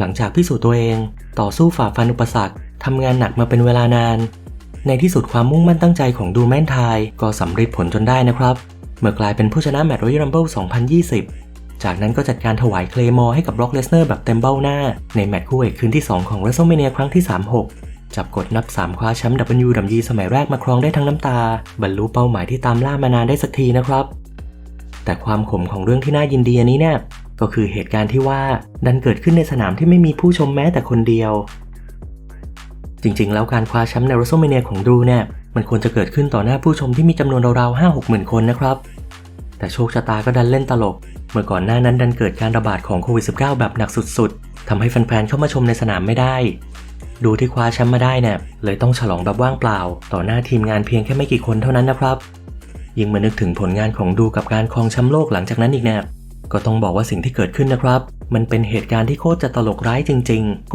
หลังจากพิสูจน์ตัวเอง ต่อสู้ฝ่าฟันอุปสรรคทำงานหนักมาเป็นเวลานาน ในที่สุดความมุ่งมั่นตั้งใจของดูแมนไทยก็สำเร็จผลจนได้นะครับ เมื่อกลายเป็นผู้ชนะแมตต์รอยัลรัมเบิล2020 จากนั้นก็จัดการถวายเคลมอร์ให้กับ b ็อกเลสเนอร์แบบเต็มเบ้าหน้า ในแมตช์คู่เอกคืนที่ 2 ของ WrestleMania ครั้งที่ 36 จับกดนับ 3 คว้าแชมป์ WWE สมัยแรกมาครองได้ทั้งน้ำตา บรรลุเป้าหมายที่ตามล่ามานานได้สักทีนะครับ แต่ความขมของเรื่องที่น่ายินดีอันนี้เนี่ย ก็คือเหตุการณ์ที่ว่าดันเกิดขึ้นในสนามที่ไม่มีผู้ชมแม้แต่คนเดียว จริงๆ แล้วการคว้าแชมป์ใน WrestleMania ของดรูเนี่ยมันควรจะเกิดขึ้นต่อหน้าผู้ชมที่มีจำนวนราวๆ5 6หมื่นคนนะครับ แต่โชคชะตาก็ดันเล่นตลก เมื่อก่อนหน้านั้นดันเกิดการระบาดของโควิด -19 แบบหนักสุดๆทำให้แฟนๆเข้ามาชมในสนามไม่ได้ ดูที่คว้าแชมป์มาได้เนี่ยเลยต้องฉลองแบบว่างเปล่า ต่อหน้าทีมงานเพียงแค่ไม่กี่คนเท่านั้นนะครับยิ่งมานึกถึงผลงานของดูกับการครองแชมป์โลกหลังจากนั้นอีกเนี่ย ก็ต้องบอกว่าสิ่งที่เกิดขึ้นนะครับ มันเป็นเหตุการณ์ที่โคตรจะตลกร้ายจริงๆ